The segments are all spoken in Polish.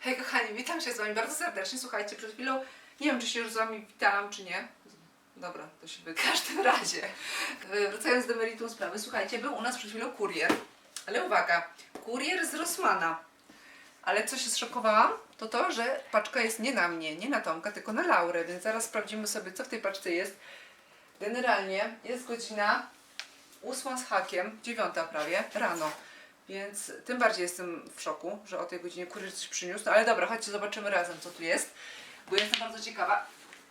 Hej kochani, witam się z Wami bardzo serdecznie. Słuchajcie, przed chwilą, nie wiem czy się już z Wami witałam, czy nie. Dobra, to się by w każdym razie. E, Wracając do meritum sprawy, słuchajcie, był u nas przed chwilą kurier. Ale uwaga, kurier z Rossmana. Ale co się zszokowałam, to to, że paczka jest nie na mnie, nie na Tomka, tylko na Laurę, więc zaraz sprawdzimy sobie, co w tej paczce jest. Generalnie jest godzina ósma z hakiem, dziewiąta prawie, rano. Więc tym bardziej jestem w szoku, że o tej godzinie kurier coś przyniósł. No ale dobra, chodźcie, zobaczymy razem, co tu jest. Bo jestem bardzo ciekawa.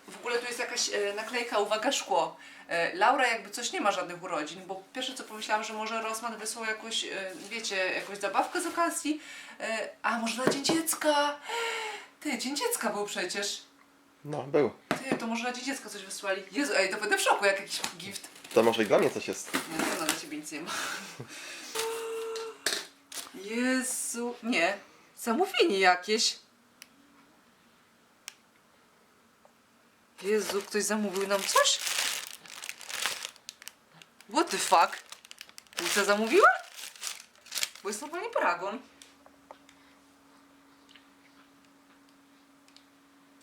W ogóle tu jest jakaś e, naklejka, uwaga, szkło. E, Laura jakby coś nie ma żadnych urodzin, bo pierwsze co pomyślałam, że może Rosman wysłał jakąś, e, wiecie, jakąś zabawkę z okazji. E, a może na Dzień Dziecka? Ty, Dzień Dziecka był przecież. No, był. Ty, to może na Dzień Dziecka coś wysłali. Jezu, ej, to będę w szoku, jak jakiś gift. To może i dla mnie coś jest. Nie, na pewno dla ciebie nic nie ma. Jezu. Nie. Zamówienie jakieś. Jezu, ktoś zamówił nam coś? What the fuck? Lucia zamówiła? Bo jest normalnie paragon.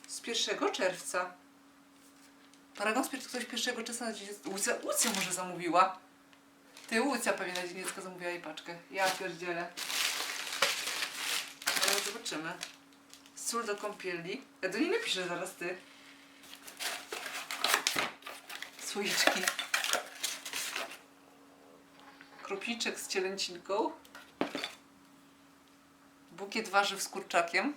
Z 1 czerwca. Paragon z ktoś 1 czerwca. Łucja, Łucja może zamówiła. Ty Łucja pewnie na dzień dziecka zamówiła jej paczkę. Ja pierdzielę. Ale zobaczymy. Sól do kąpieli. Ja do niej napiszę zaraz ty. Słoiczki. Kropliczek z cielęcinką. Bukiet warzyw z kurczakiem.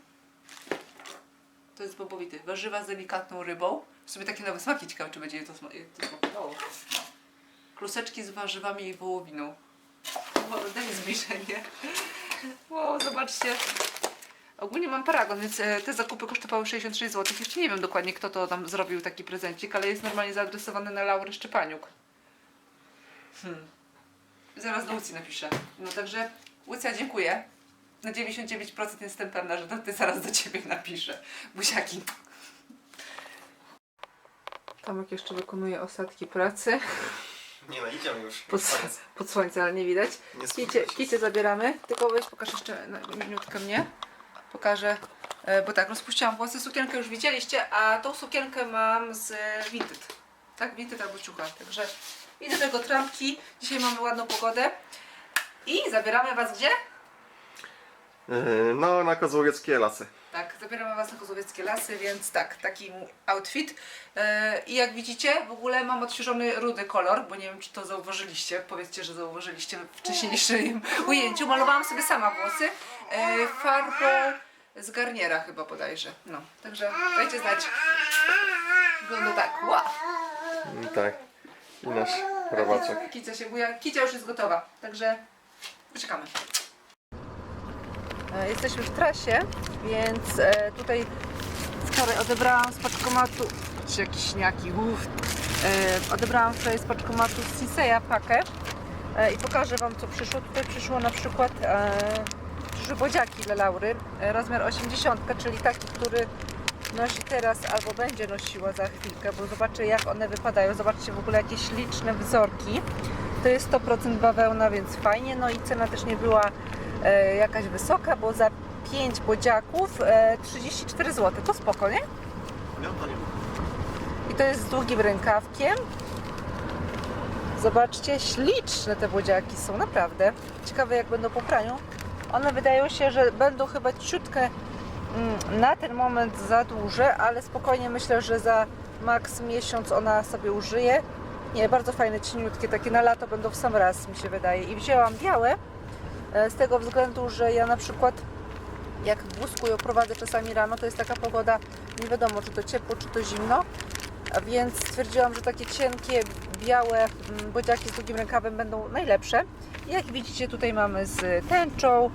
To jest bobowity. Warzywa z delikatną rybą. W sobie takie nowe smaki. Ciekawe, czy będzie je to, sma- je to smakowało. Kluseczki z warzywami i wołowiną. Wow, daj zbliżenie. Wow, zobaczcie. Ogólnie mam paragon, więc e, te zakupy kosztowały 66 zł. Jeszcze nie wiem dokładnie, kto to tam zrobił taki prezencik, ale jest normalnie zaadresowany na Laurę Szczepaniuk. Hmm. Zaraz do Łucji napiszę. No także, Łucja, dziękuję. Na 99% jestem pewna, że to ty zaraz do ciebie napiszę. Buziaki. Tomek jeszcze wykonuje ostatki pracy. Nie no, idziemy już. Pod, pod słońce, ale nie widać. Nie Kicie, zabieramy. Tylko weź pokaż jeszcze na minutkę mnie. Pokażę, e, bo tak, rozpuściłam włosy. Sukienkę już widzieliście, a tą sukienkę mam z Vinted. Tak, Vinted albo ciucha. Także i do tego trampki. Dzisiaj mamy ładną pogodę. I zabieramy Was gdzie? Yy, no, na kozłowieckie lasy. Tak, zabieramy Was na Kozłowieckie Lasy, więc tak, taki outfit. E, I jak widzicie, w ogóle mam odświeżony rudy kolor, bo nie wiem, czy to zauważyliście. Powiedzcie, że zauważyliście w wcześniejszym ujęciu. Malowałam sobie sama włosy e, farbą z garniera chyba bodajże. No, także dajcie znać. Wygląda tak, wow. Mm, tak. I nasz robaczek. Kicia się buja. Kicia już jest gotowa, także poczekamy. E, Jesteśmy w trasie, więc e, tutaj wczoraj odebrałam z paczkomatu, czy jakieś śniaki, uff. E, odebrałam wczoraj z paczkomatu z Siseya pakę i pokażę Wam co przyszło. Tutaj przyszło na przykład przyszły bodziaki dla Laury, rozmiar 80, czyli taki, który nosi teraz albo będzie nosiła za chwilkę, bo zobaczę jak one wypadają. Zobaczcie w ogóle jakie śliczne wzorki. To jest 100% bawełna, więc fajnie. No i cena też nie była jakaś wysoka, bo za 5 bodziaków e, 34 zł. To spoko, nie? No, to nie. I to jest z długim rękawkiem. Zobaczcie, śliczne te bodziaki są, naprawdę. Ciekawe jak będą po praniu. One wydają się, że będą chyba ciutkę mm, na ten moment za duże, ale spokojnie myślę, że za maks miesiąc ona sobie użyje. Nie, bardzo fajne, cieniutkie, takie na lato będą w sam raz, mi się wydaje. I wzięłam białe e, z tego względu, że ja na przykład jak w ją prowadzę czasami rano, to jest taka pogoda, nie wiadomo czy to ciepło, czy to zimno, więc stwierdziłam, że takie cienkie, białe mm, bodziaki z długim rękawem będą najlepsze. Jak widzicie tutaj mamy z tęczą,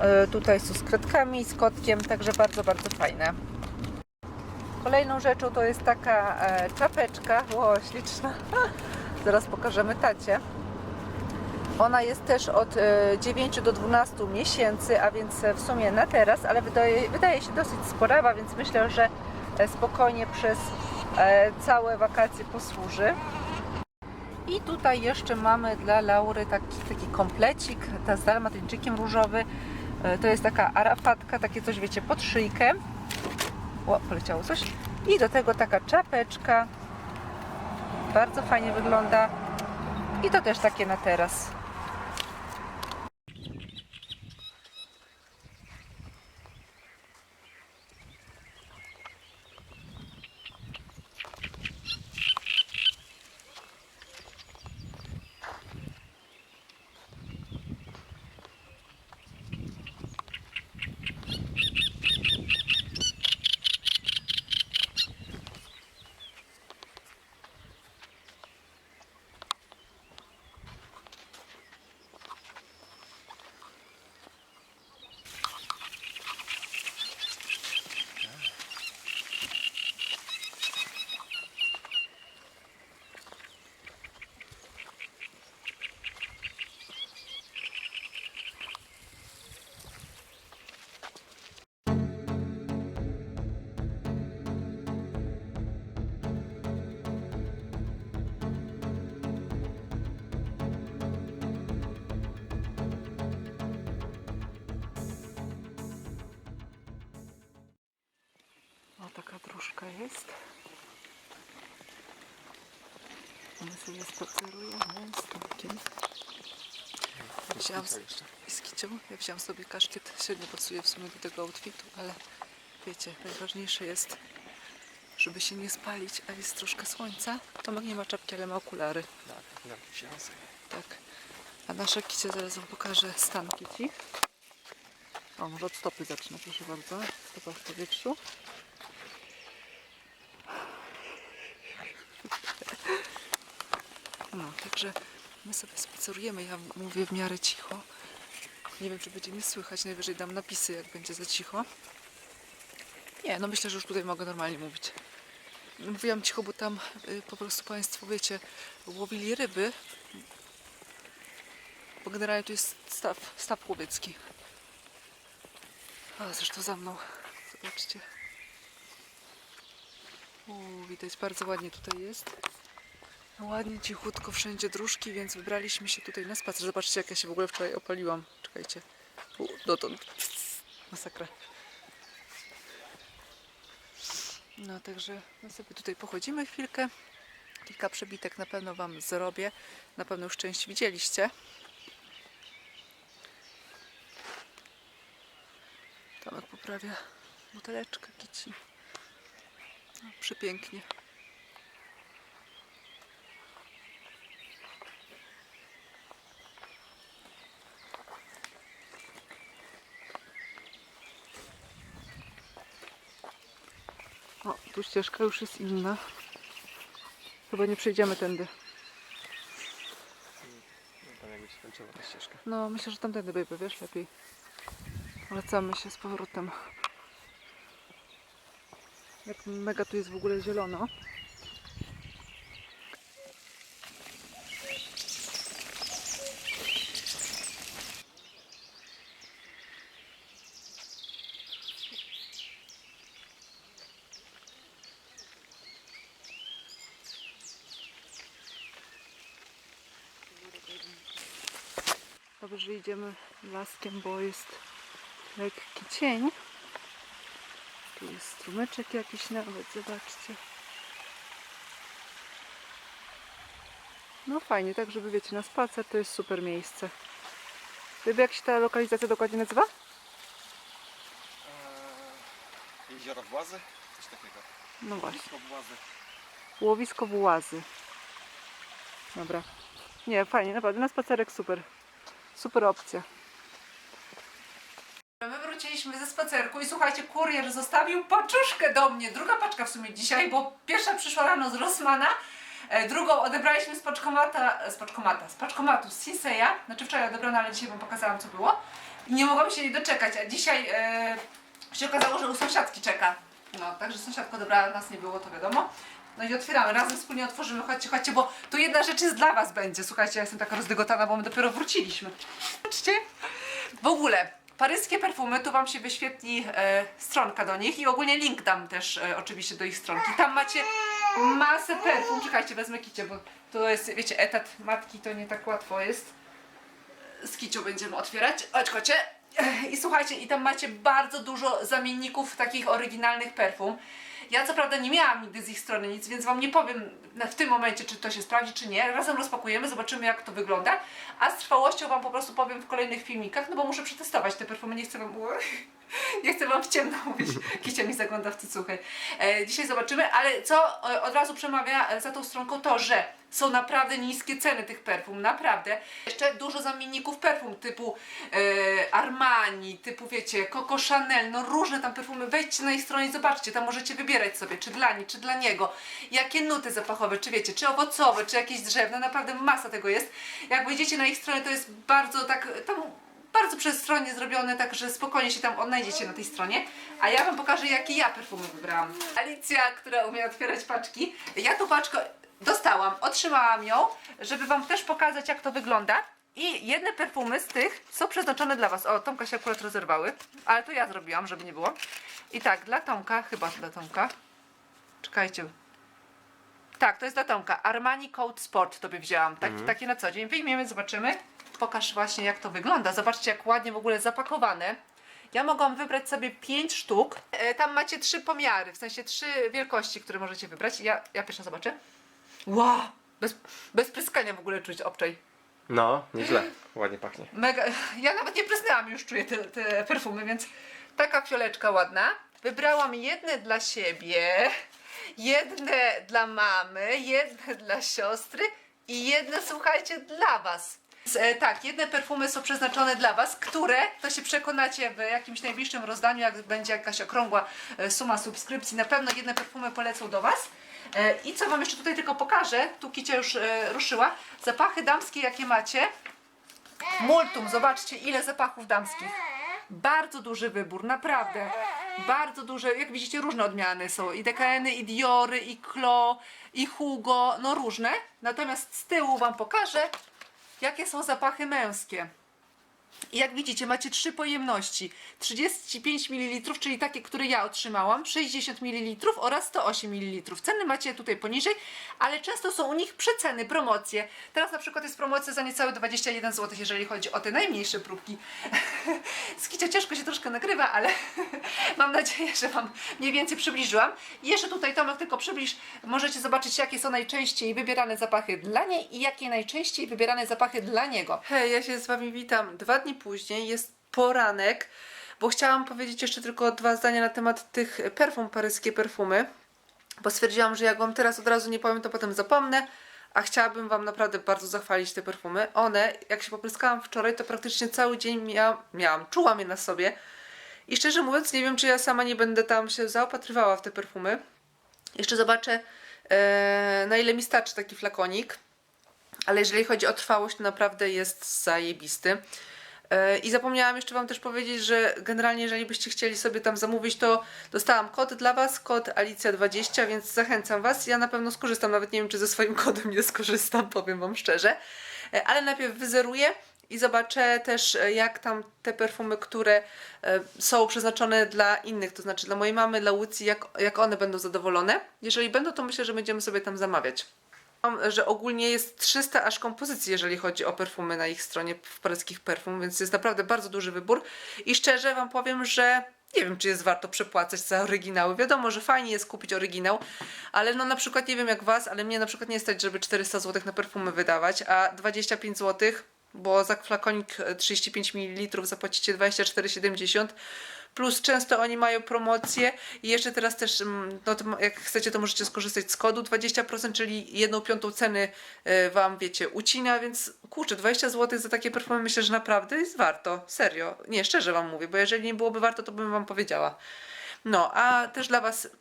e, tutaj są z kredkami, z kotkiem, także bardzo, bardzo fajne. Kolejną rzeczą to jest taka e, czapeczka, o śliczna, zaraz pokażemy tacie. Ona jest też od e, 9 do 12 miesięcy, a więc w sumie na teraz, ale wydaje, wydaje się dosyć sporawa, więc myślę, że e, spokojnie przez e, całe wakacje posłuży. I tutaj jeszcze mamy dla Laury taki, taki komplecik, ta z dalmatyńczykiem różowy. E, To jest taka arafatka, takie coś wiecie, pod szyjkę. O, poleciało coś. I do tego taka czapeczka. Bardzo fajnie wygląda. I to też takie na teraz. Sobie spacerujemy z Tomkiem. Wziąłam, z Kicią. Ja wziąłam sobie kaszkiet. Średnio pasuje w sumie do tego outfitu, ale wiecie, najważniejsze jest, żeby się nie spalić, a jest troszkę słońca. Tomek nie ma czapki, ale ma okulary. Tak, no, wziąłem. Tak. A nasza Kicia zaraz wam pokaże stan Kici. O, może od stopy zacznę, proszę bardzo. Stopa w powietrzu. No, także my sobie spacerujemy. Ja mówię w miarę cicho. Nie wiem, czy będzie mnie słychać. Najwyżej dam napisy, jak będzie za cicho. Nie, no myślę, że już tutaj mogę normalnie mówić. Mówiłam cicho, bo tam y, po prostu Państwo, wiecie, łowili ryby. Bo generalnie tu jest staw, staw łowiecki. A, zresztą za mną. Zobaczcie. U, widać, bardzo ładnie tutaj jest. Ładnie, cichutko, wszędzie dróżki, więc wybraliśmy się tutaj na spacer. Zobaczcie, jak ja się w ogóle wczoraj opaliłam. Czekajcie. U, dotąd. Masakra. No, także my sobie tutaj pochodzimy chwilkę. Kilka przebitek na pewno Wam zrobię. Na pewno już część widzieliście. Tomek poprawia buteleczkę kici. No, przepięknie. O, tu ścieżka już jest inna. Chyba nie przejdziemy tędy. No, tam jakby się kończyła ta ścieżka. No, myślę, że tamtędy baby, wiesz, lepiej. Wracamy się z powrotem. Jak mega tu jest w ogóle zielono. Dobrze, że idziemy laskiem, bo jest lekki cień. Tu jest strumyczek jakiś nawet, zobaczcie. No fajnie, tak żeby wiecie, na spacer to jest super miejsce. Wiecie jak się ta lokalizacja dokładnie nazywa? Eee, jezioro Włazy? Coś takiego. No właśnie. Blisko Włazy. Łowisko Włazy. Dobra. Nie, fajnie, naprawdę, na spacerek super. Super opcja. My wróciliśmy ze spacerku i słuchajcie, kurier zostawił paczuszkę do mnie. Druga paczka w sumie dzisiaj, bo pierwsza przyszła rano z Rossmana, e, drugą odebraliśmy z paczkomata, z paczkomata, z paczkomatu z Sinseya. Znaczy wczoraj odebrana, ale dzisiaj wam pokazałam co było. I nie mogłam się jej doczekać, a dzisiaj e, się okazało, że u sąsiadki czeka. No, także sąsiadka odebrała, nas nie było, to wiadomo. No i otwieramy, razem wspólnie otworzymy, chodźcie, chodźcie, bo tu jedna rzecz jest dla was będzie. Słuchajcie, ja jestem taka rozdygotana, bo my dopiero wróciliśmy. Zobaczcie. W ogóle, paryskie perfumy, tu wam się wyświetli e, stronka do nich i ogólnie link dam też e, oczywiście do ich stronki. Tam macie masę perfum. Czekajcie, wezmę kicie, bo to jest, wiecie, etat matki to nie tak łatwo jest. Z kicią będziemy otwierać. Chodź, chodźcie. I słuchajcie, i tam macie bardzo dużo zamienników takich oryginalnych perfum. Ja co prawda nie miałam nigdy z ich strony nic, więc wam nie powiem w tym momencie, czy to się sprawdzi, czy nie. Razem rozpakujemy, zobaczymy jak to wygląda. A z trwałością wam po prostu powiem w kolejnych filmikach, no bo muszę przetestować te perfumy, nie chcę wam... Nie chcę wam w ciemno mówić. Kicia mi zagląda w cycuchy. E, dzisiaj zobaczymy, ale co e, od razu przemawia e, za tą stronką to, że są naprawdę niskie ceny tych perfum, naprawdę. Jeszcze dużo zamienników perfum typu e, Armani, typu wiecie, Coco Chanel, no różne tam perfumy. Wejdźcie na ich stronę i zobaczcie, tam możecie wybierać sobie, czy dla niej, czy dla niego, jakie nuty zapachowe, czy wiecie, czy owocowe, czy jakieś drzewne, naprawdę masa tego jest. Jak wejdziecie na ich stronę, to jest bardzo tak, tam bardzo przestronnie zrobione, tak że spokojnie się tam odnajdziecie na tej stronie. A ja Wam pokażę, jakie ja perfumy wybrałam. Alicja, która umie otwierać paczki. Ja tą paczkę dostałam, otrzymałam ją, żeby Wam też pokazać, jak to wygląda. I jedne perfumy z tych są przeznaczone dla Was. O, Tomka się akurat rozerwały, ale to ja zrobiłam, żeby nie było. I tak, dla Tomka, chyba dla Tomka. Czekajcie. Tak, to jest dla Tomka. Armani Code Sport tobie wzięłam. Tak, Takie na co dzień. Wyjmiemy, zobaczymy. Pokaż właśnie jak to wygląda. Zobaczcie jak ładnie w ogóle zapakowane. Ja mogłam wybrać sobie 5 sztuk. E, tam macie trzy pomiary, w sensie trzy wielkości, które możecie wybrać. Ja, ja pierwsza zobaczę. Wow! Bez, bez pryskania w ogóle czuć obczaj. No, nieźle. Ładnie pachnie. Mega. Ja nawet nie prysnęłam, już czuję te, te perfumy, więc taka fioleczka ładna. Wybrałam jedne dla siebie, jedne dla mamy, jedne dla siostry i jedne, słuchajcie, dla Was. E, tak, jedne perfumy są przeznaczone dla Was, które, to się przekonacie w jakimś najbliższym rozdaniu, jak będzie jakaś okrągła e, suma subskrypcji, na pewno jedne perfumy polecą do Was. E, I co Wam jeszcze tutaj tylko pokażę, tu Kicia już ruszyła, zapachy damskie jakie macie, Multum, zobaczcie ile zapachów damskich. Bardzo duży wybór, naprawdę. Bardzo duże, jak widzicie, różne odmiany są. I DKN-y, i Diory, i Klo, i Hugo, no różne. Natomiast z tyłu Wam pokażę, jakie są zapachy męskie. I jak widzicie, macie trzy pojemności: 35 ml, czyli takie, które ja otrzymałam, 60 ml oraz 108 ml. Ceny macie tutaj poniżej, ale często są u nich przeceny, promocje. Teraz na przykład jest promocja za niecałe 21 zł, jeżeli chodzi o te najmniejsze próbki. Skicia ciężko się troszkę nagrywa, ale mam nadzieję, że Wam mniej więcej przybliżyłam. Jeszcze tutaj Tomek tylko przybliż, możecie zobaczyć jakie są najczęściej wybierane zapachy dla niej i jakie najczęściej wybierane zapachy dla niego. Hej, ja się z Wami witam. Dwa dni później jest poranek, bo chciałam powiedzieć jeszcze tylko dwa zdania na temat tych perfum, paryskie perfumy, bo stwierdziłam, że jak Wam teraz od razu nie powiem, to potem zapomnę, a chciałabym Wam naprawdę bardzo zachwalić te perfumy. One, jak się popryskałam wczoraj, to praktycznie cały dzień mia miałam, czułam je na sobie i szczerze mówiąc nie wiem, czy ja sama nie będę tam się zaopatrywała w te perfumy. Jeszcze zobaczę, e, na ile mi starczy taki flakonik. Ale jeżeli chodzi o trwałość, to naprawdę jest zajebisty. E, I zapomniałam jeszcze Wam też powiedzieć, że generalnie jeżeli byście chcieli sobie tam zamówić, to dostałam kod dla Was, kod Alicja20, więc zachęcam Was. Ja na pewno skorzystam, nawet nie wiem, czy ze swoim kodem nie skorzystam, powiem Wam szczerze. E, Ale najpierw wyzeruję i zobaczę też, e, jak tam te perfumy, które są przeznaczone dla innych, to znaczy dla mojej mamy, dla Łucji, jak, jak one będą zadowolone. Jeżeli będą, to myślę, że będziemy sobie tam zamawiać. Że ogólnie jest 300 aż kompozycji, jeżeli chodzi o perfumy na ich stronie w paryskich perfum, więc jest naprawdę bardzo duży wybór. I szczerze Wam powiem, że nie wiem, czy jest warto przepłacać za oryginały. Wiadomo, że fajnie jest kupić oryginał, ale no na przykład nie wiem jak Was, ale mnie na przykład nie stać, żeby 400 zł na perfumy wydawać, a 25 zł, bo za flakonik e, 35 ml zapłacicie 24,70 Plus często oni mają promocje i jeszcze teraz też, mm, no jak chcecie, to możecie skorzystać z kodu 20%, czyli jedną piątą ceny e, Wam, wiecie, ucina, więc kurczę, 20 zł za takie perfumy myślę, że naprawdę jest warto, serio. Nie, szczerze Wam mówię, bo jeżeli nie byłoby warto, to bym Wam powiedziała. No, a też dla Was E,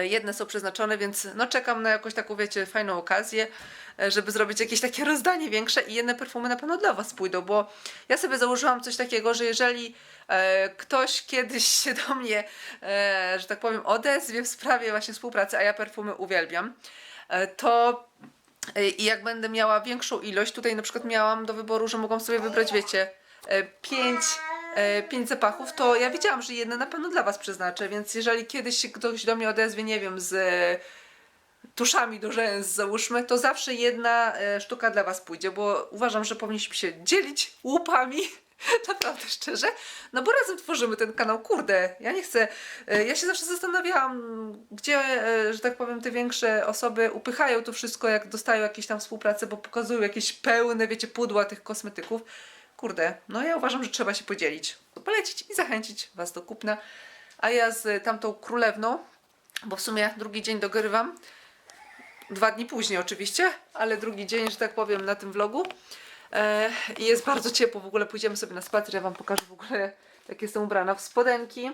Jedne są przeznaczone, więc no czekam na jakąś taką, wiecie, fajną okazję, e, żeby zrobić jakieś takie rozdanie większe i jedne perfumy na pewno dla Was pójdą, bo ja sobie założyłam coś takiego, że jeżeli e, ktoś kiedyś się do mnie, e, że tak powiem, odezwie w sprawie właśnie współpracy, a ja perfumy uwielbiam, e, to e, i jak będę miała większą ilość, tutaj na przykład miałam do wyboru, że mogłam sobie wybrać, wiecie, e, pięć, e, pięć zapachów, to ja wiedziałam, że jedne na pewno dla Was przeznaczę, więc jeżeli kiedyś się ktoś do mnie odezwie, nie wiem, z e, tuszami do rzęs załóżmy, to zawsze jedna e, sztuka dla Was pójdzie, bo uważam, że powinniśmy się dzielić łupami Naprawdę szczerze. No bo razem tworzymy ten kanał. Kurde, ja nie chcę. e, Ja się zawsze zastanawiałam, gdzie, e, że tak powiem, te większe osoby upychają to wszystko, jak dostają jakieś tam współpracę, bo pokazują jakieś pełne, wiecie, pudła tych kosmetyków. Kurde, no ja uważam, że trzeba się podzielić. Polecić i zachęcić Was do kupna. A ja z tamtą królewną, bo w sumie drugi dzień dogrywam. Dwa dni później oczywiście, ale drugi dzień, że tak powiem, na tym vlogu. E, I jest bardzo ciepło, w ogóle pójdziemy sobie na spacer, ja Wam pokażę w ogóle, jak jestem ubrana w spodenki.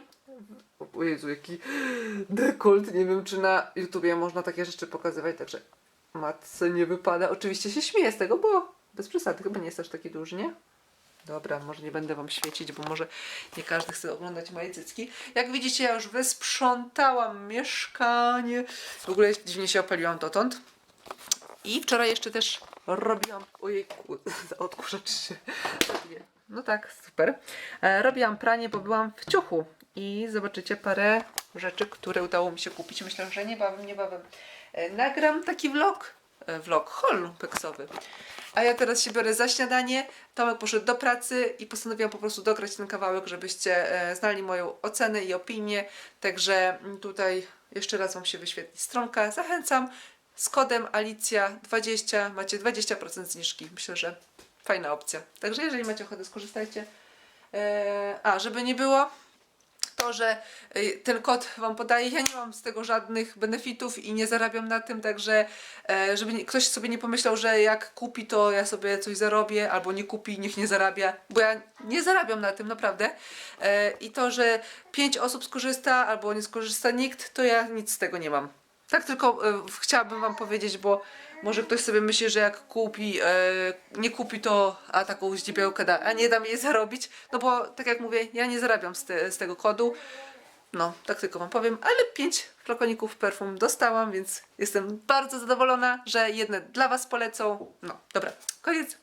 O Jezu, jaki dekolt, nie wiem czy na YouTubie można takie rzeczy pokazywać, także matce nie wypada. Oczywiście się śmieję z tego, bo bez przesady, chyba nie jest aż taki duży, nie? Dobra, może nie będę Wam świecić, bo może nie każdy chce oglądać moje cycki. Jak widzicie, ja już wysprzątałam mieszkanie. W ogóle dziwnie się opaliłam dotąd. I wczoraj jeszcze też robiłam. Ojejku, odkurzacz się. No tak, super. E, robiłam pranie, bo byłam w ciuchu. I zobaczycie parę rzeczy, które udało mi się kupić. Myślę, że niebawem, niebawem e, nagram taki vlog. E, vlog haul peksowy. A ja teraz się biorę za śniadanie. Tomek poszedł do pracy i postanowiłam po prostu dograć ten kawałek, żebyście e, znali moją ocenę i opinię. Także mm, tutaj jeszcze raz Wam się wyświetli stronka. Zachęcam. Z kodem Alicja20 macie 20% zniżki. Myślę, że fajna opcja. Także jeżeli macie ochotę, skorzystajcie. E, a, żeby nie było, to, że y, ten kod Wam podaję, ja nie mam z tego żadnych benefitów i nie zarabiam na tym, także e, żeby ktoś sobie nie pomyślał, że jak kupi, to ja sobie coś zarobię, albo nie kupi, niech nie zarabia, bo ja nie zarabiam na tym, naprawdę. E, I to, że pięć osób skorzysta, albo nie skorzysta nikt, to ja nic z tego nie mam. Tak tylko e, chciałabym Wam powiedzieć, bo może ktoś sobie myśli, że jak kupi, e, nie kupi to, a taką zdziebiałkę da, a nie dam jej zarobić, no bo tak jak mówię, ja nie zarabiam z, te, z tego kodu. No, tak tylko Wam powiem, ale pięć flakoników perfum dostałam, więc jestem bardzo zadowolona, że jedne dla Was polecą. No, dobra, koniec.